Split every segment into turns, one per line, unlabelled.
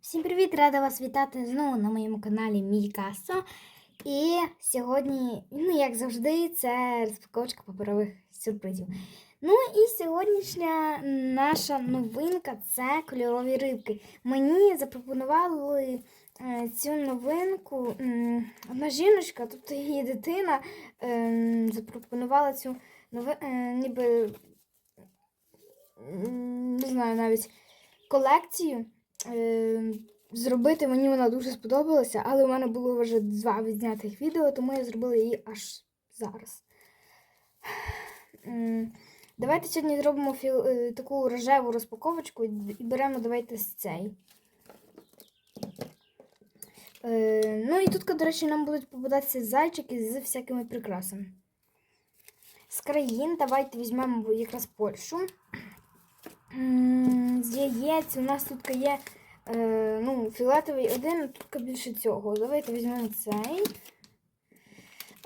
Всім привіт! Рада вас вітати знову на моєму каналі Мій Касо. І сьогодні, ну як завжди, це розпаковочка паперових сюрпризів. Ну і сьогоднішня наша новинка це кольорові рибки. Мені запропонували е, цю новинку одна жіночка, тобто її дитина, е, запропонувала цю новинку, ніби не знаю навіть колекцію е, зробити. Мені вона дуже сподобалася, але у мене було вже два відзнятих відео, тому я зробила її аж зараз. Давайте сьогодні зробимо е, таку рожеву розпаковочку і беремо давайте з цей. Е, ну і тут, до речі, нам будуть попадатися зайчики з всякими прикрасами. З країн давайте візьмемо якраз Польщу. З яєць у нас тут є е, ну, фіолетовий один, тут більше цього. Давайте візьмемо цей.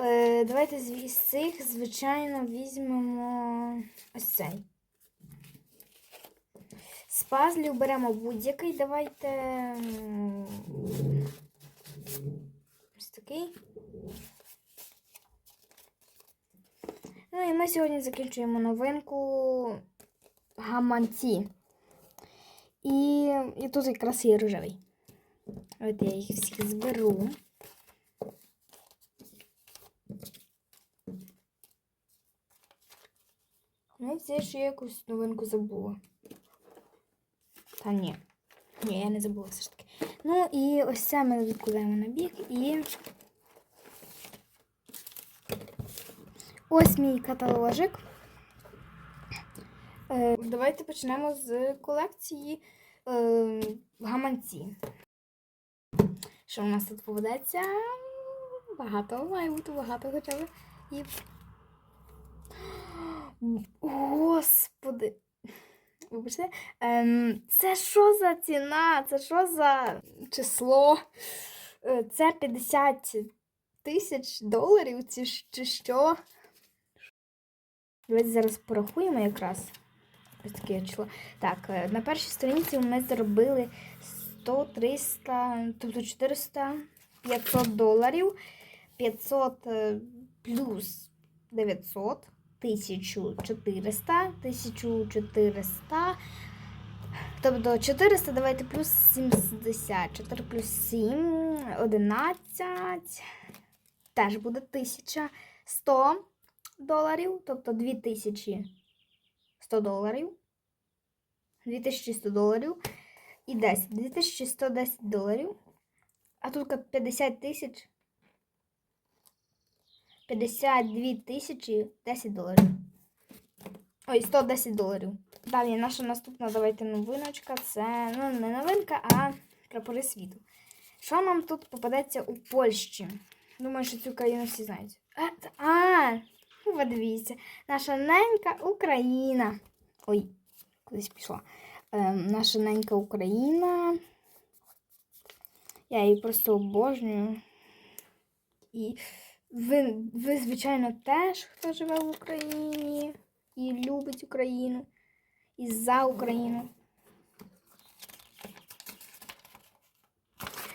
Е, давайте з, цих, звичайно, візьмемо ось цей. З пазлів беремо будь-який. Давайте. Ось такий. Ну і ми сьогодні закінчуємо новинку гаманці. І, і тут якраз є рожевий. От я їх всіх зберу. Ну, це ще якусь новинку забула. Та ні. Ні, я не забула все ж таки. Ну і ось це ми відкладаємо на бік і. Ось мій каталожик. Е, Давайте почнемо з колекції е, гаманці. Що у нас тут поведеться? Багато, має бути багато хоча б. І... Господи. Вибачте. Ем, це що за ціна? Це що за число? Е, Це 50 тисяч доларів чи, чи що? Давайте зараз порахуємо якраз. Ось. Так, е, на першій сторінці ми заробили 100, 300, тобто 400, 500 доларів, 500 е, плюс 900, 1400, 1400, тобто 400, давайте плюс 70, 4 плюс 7, 11, теж буде 1100 доларів, тобто 2100 доларів. 2100 доларів і 10. 2110 доларів. А тут 50 тисяч. 52 тисячі 10 доларів. Ой, 110 доларів. Далі наша наступна давайте новиночка. Це ну, не новинка, а прапори світу. Що нам тут попадеться у Польщі? Думаю, що цю країну всі знають. А, а подивіться, наша ненька Україна. Ой, кудись пішла. Ем, наша ненька Україна. Я її просто обожнюю. І ви, ви, звичайно, теж, хто живе в Україні і любить Україну, і за Україну.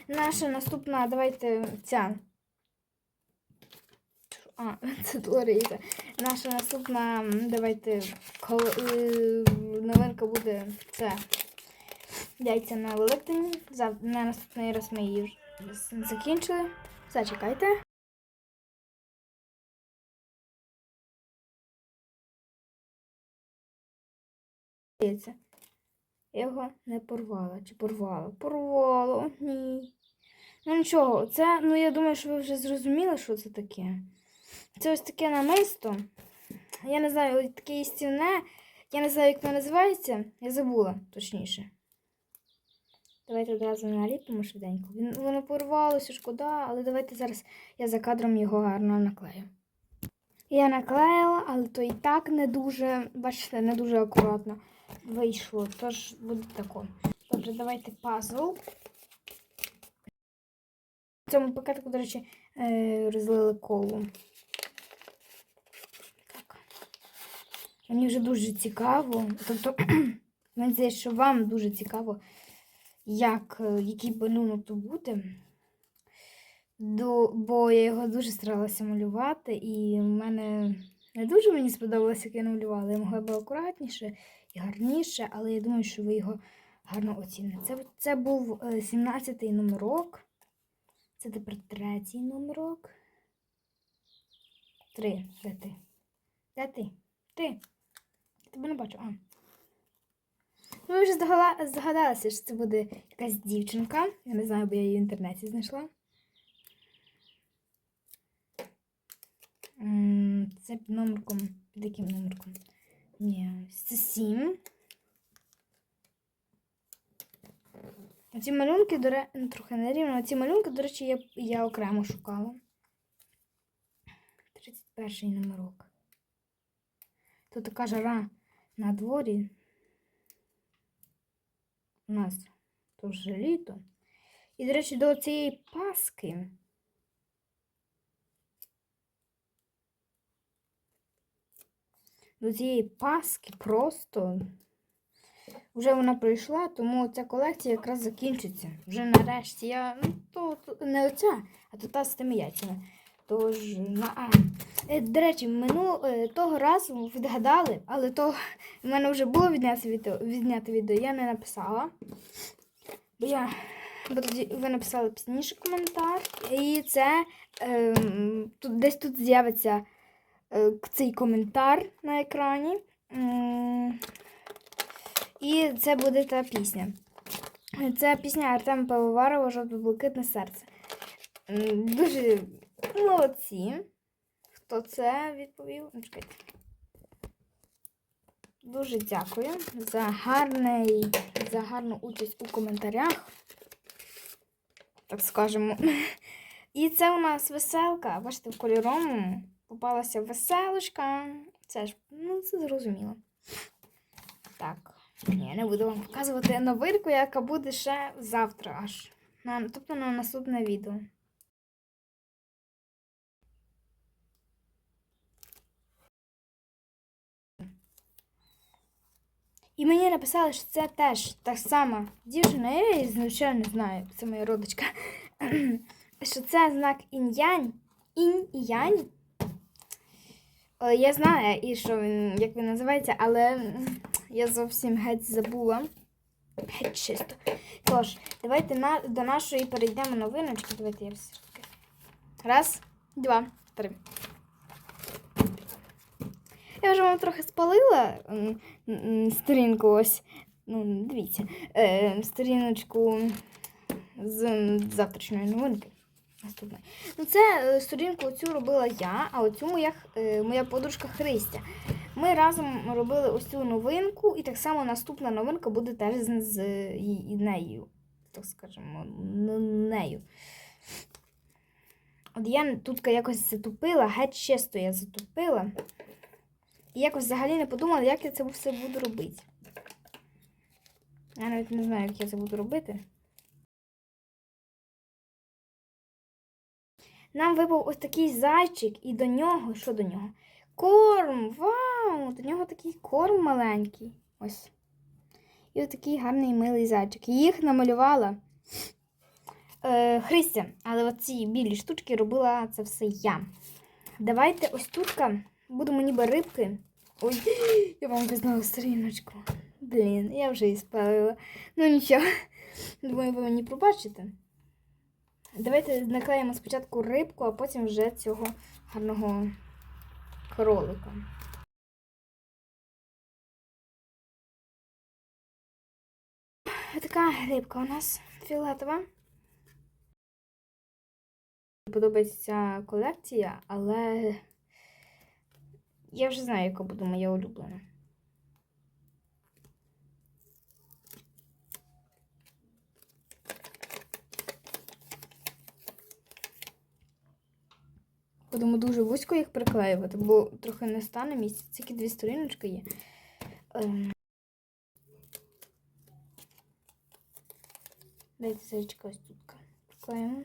Наша наступна, давайте ця. А, це Лариса. Наша наступна, давайте, коли, е, новинка буде це яйця на Великдень. На наступний раз ми її закінчили. Зачекайте. Я його не порвала. Чи порвала? Порвала, о, ні. Ну нічого, це, ну я думаю, що ви вже зрозуміли, що це таке. Це ось таке намисто. Я не знаю, таке істівне. Я не знаю, як воно називається. Я забула, точніше. Давайте одразу наліпимо швиденько. Воно порвалося, шкода, але давайте зараз я за кадром його гарно наклею. Я наклеїла, але то і так не дуже, бачите, не дуже акуратно вийшло. Тож буде тако. Добре, давайте пазл. В цьому пакетику, до речі, е, розлили колу. Мені вже дуже цікаво. Тобто, мені здається, що вам дуже цікаво, як, е, який малюнок то буде. До, бо я його дуже старалася малювати, і в мене не дуже мені сподобалося, як я намалювала. Я могла б акуратніше і гарніше, але я думаю, що ви його гарно оціните. Це, це був 17-й номерок. Це тепер третій номерок. Три. Де ти? Де ти? Ти? Тебе не бачу. А. Ну, ви вже здогала- здогадалися, що це буде якась дівчинка. Я не знаю, бо я її в інтернеті знайшла. Це під номерком. Під яким номерком? Ні, це сім. Ці малюнки, до речі, ну, трохи нерівно. Ці малюнки, до речі, я, я окремо шукала. 31 номерок. Тут така жара на дворі. У нас вже літо. І, до речі, до цієї паски. До цієї паски просто вже вона прийшла, тому ця колекція якраз закінчиться. Вже нарешті я. Ну, то, то не оця, а то та з тими яйцями. Тож, на. Е, До речі, мину е, того разу відгадали, але то в мене вже було відняти відео, відняти відео, я не написала. Бо я бо тоді ви написали пізніше коментар. І це ем, тут, десь тут з'явиться е, цей коментар на екрані. І це буде та пісня. Це пісня Артема Пивоварова Жовто-блакитне серце. Дуже молодці. Хто це відповів? Ну, чекайте. Дуже дякую за гарний, за гарну участь у коментарях. Так скажемо. І це у нас веселка. Бачите, в кольоровому попалася веселочка. Це ж, ну, це зрозуміло. Так. Ні, не буду вам показувати новинку, яка буде ще завтра аж. Тобто на наступне відео. І мені написали, що це теж та сама дівчина, я її звичайно знаю, це моя родичка. що це знак інь-янь. Інь і янь. Е, Я знаю, і що він, як він називається, але я зовсім геть забула. Геть чисто. Тож, давайте на, до нашої перейдемо новиночки. Давайте я все таки. Раз, два, три. Я вже вам трохи спалила сторінку ось. Ну, дивіться. Е, сторіночку з завтрашньої новинки. Наступної. Ну, це е, сторінку цю робила я, а оцю моя, е, моя подружка Христя. Ми разом робили ось цю новинку, і так само наступна новинка буде теж з, з її- нею. Так скажемо, нею. От я тут якось затупила, геть чисто я затупила. І якось взагалі не подумала, як я це все буду робити. Я навіть не знаю, як я це буду робити. Нам випав ось такий зайчик, і до нього, що до нього? Корм! Вау! До нього такий корм маленький. Ось. І ось такий гарний милий зайчик. Їх намалювала е, Христя, але оці білі штучки робила це все я. Давайте ось тут будемо ніби рибки. Ой, я вам визнала сторіночку. Блін, я вже її спалила. Ну нічого. Думаю, ви мені пробачите. Давайте наклеїмо спочатку рибку, а потім вже цього гарного кролика. Така рибка у нас фіолетова. Подобається колекція, але я вже знаю, яка буде моя улюблена. Будемо дуже вузько їх приклеювати, бо трохи не стане місця. Тільки дві сторіночки є. Ем. Дайте зайчика ось тут приклеїмо.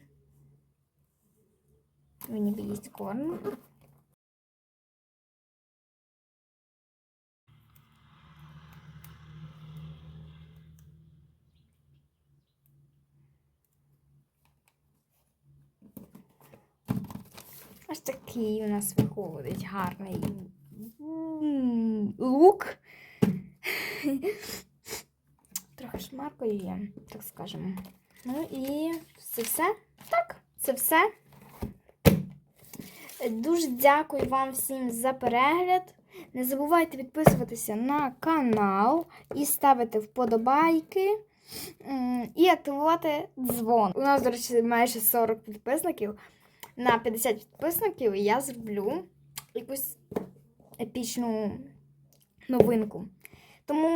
Він ніби їсть корм. Ось такий у нас виходить гарний лук. Трохи шмаркою є, так скажемо. Ну і це все. Так, це все. Дуже дякую вам всім за перегляд. Не забувайте підписуватися на канал і ставити вподобайки. І активувати дзвон. У нас, до речі, майже 40 підписників. На 50 підписників я зроблю якусь епічну новинку. Тому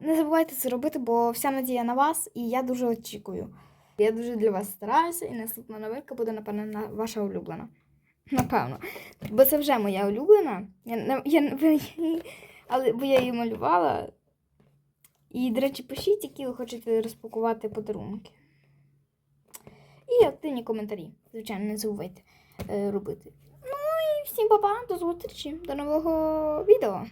не забувайте це робити, бо вся надія на вас, і я дуже очікую. Я дуже для вас стараюся, і наступна новинка буде, напевно, ваша улюблена. Напевно. Бо це вже моя улюблена. Я, я, але бо я її малювала. І, до речі, пишіть, які ви хочете розпакувати подарунки. І активні коментарі. Звичайно, не забувайте е, робити. Ну і всім па-па, до зустрічі, до нового відео.